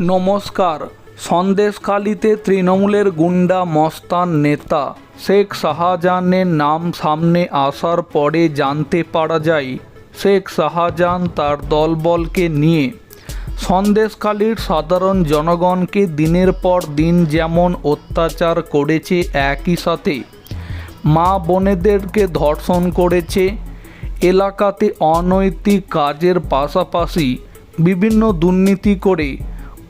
নমস্কার। সন্দেশখালিতে তৃণমূলের গুন্ডা মস্তান নেতা শেখ শাহজাহানের নাম সামনে আসার পরে জানতে পারা যায়, শেখ শাহজাহান তার দলবলকে নিয়ে। সন্দেশখালির সাধারণ জনগণকে দিনের পর দিন যেমন অত্যাচার করেছে, একই সাথে মা বোনেদেরকে ধর্ষণ করেছে, এলাকাতে অনৈতিক কাজের পাশাপাশি বিভিন্ন দুর্নীতি করে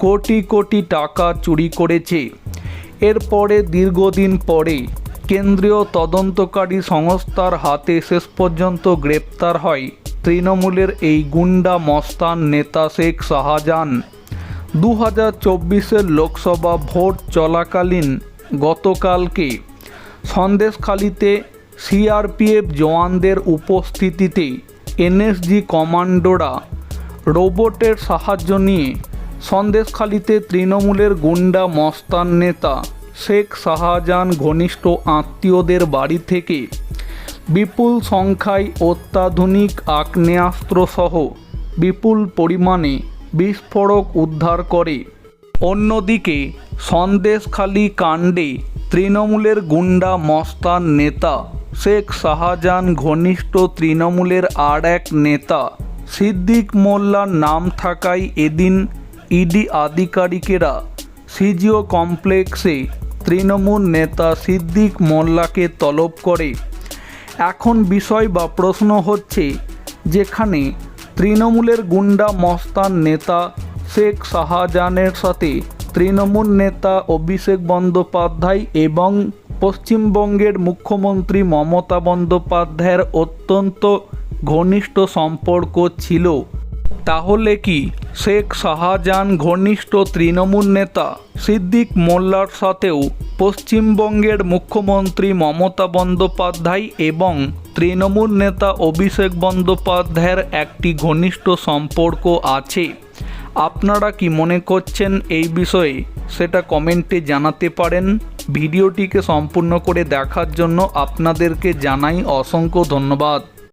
কোটি কোটি টাকা চুরি করেছে। এরপরে দীর্ঘদিন পরে কেন্দ্রীয় তদন্তকারী সংস্থার হাতে শেষ পর্যন্ত গ্রেপ্তার হয় তৃণমূলের এই গুন্ডা মস্তান নেতা শেখ শাহজাহান। দু হাজার চব্বিশের লোকসভা ভোট চলাকালীন গতকালকে সন্দেশখালিতে সিআরপিএফ জওয়ানদের উপস্থিতিতে এনএসজি কমান্ডোরা রোবটের সাহায্য নিয়ে সন্দেশখালিতে তৃণমূলের গুন্ডা মস্তান নেতা শেখ শাহজাহান ঘনিষ্ঠ আত্মীয়দের বাড়ি থেকে বিপুল সংখ্যায় অত্যাধুনিক আগ্নেয়াস্ত্রসহ বিপুল পরিমাণে বিস্ফোরক উদ্ধার করে। অন্যদিকে, সন্দেশখালী কাণ্ডে তৃণমূলের গুন্ডা মস্তান নেতা শেখ শাহজাহান ঘনিষ্ঠ তৃণমূলের আর এক নেতা সিদ্দিক মোল্লার নাম থাকায় এদিন ইডি আধিকারিকেরা সিজিও কমপ্লেক্সে তৃণমূল নেতা সিদ্দিক মোল্লাকে তলব করে। এখন বিষয় বা প্রশ্ন হচ্ছে, যেখানে তৃণমূলের গুন্ডা মস্তান নেতা শেখ শাহজাহানের সাথে তৃণমূল নেতা অভিষেক বন্দ্যোপাধ্যায় এবং পশ্চিমবঙ্গের মুখ্যমন্ত্রী মমতা বন্দ্যোপাধ্যায়ের অত্যন্ত ঘনিষ্ঠ সম্পর্ক ছিল। তাহলে কি শেখ শাহজাহান ঘনিষ্ঠ তৃণমূল নেতা, সিদ্দিক মোল্লার সাথেও পশ্চিমবঙ্গের মুখ্যমন্ত্রী মমতা বন্দ্যোপাধ্যায় এবং তৃণমূল নেতা অভিষেক বন্দ্যোপাধ্যায়ের একটি ঘনিষ্ঠ সম্পর্ক আছে। আপনারা কি মনে করছেন এই বিষয়ে, সেটা কমেন্টে জানাতে পারেন। ভিডিওটিকে সম্পূর্ণ করে দেখার জন্য আপনাদেরকে জানাই অসংখ্য ধন্যবাদ।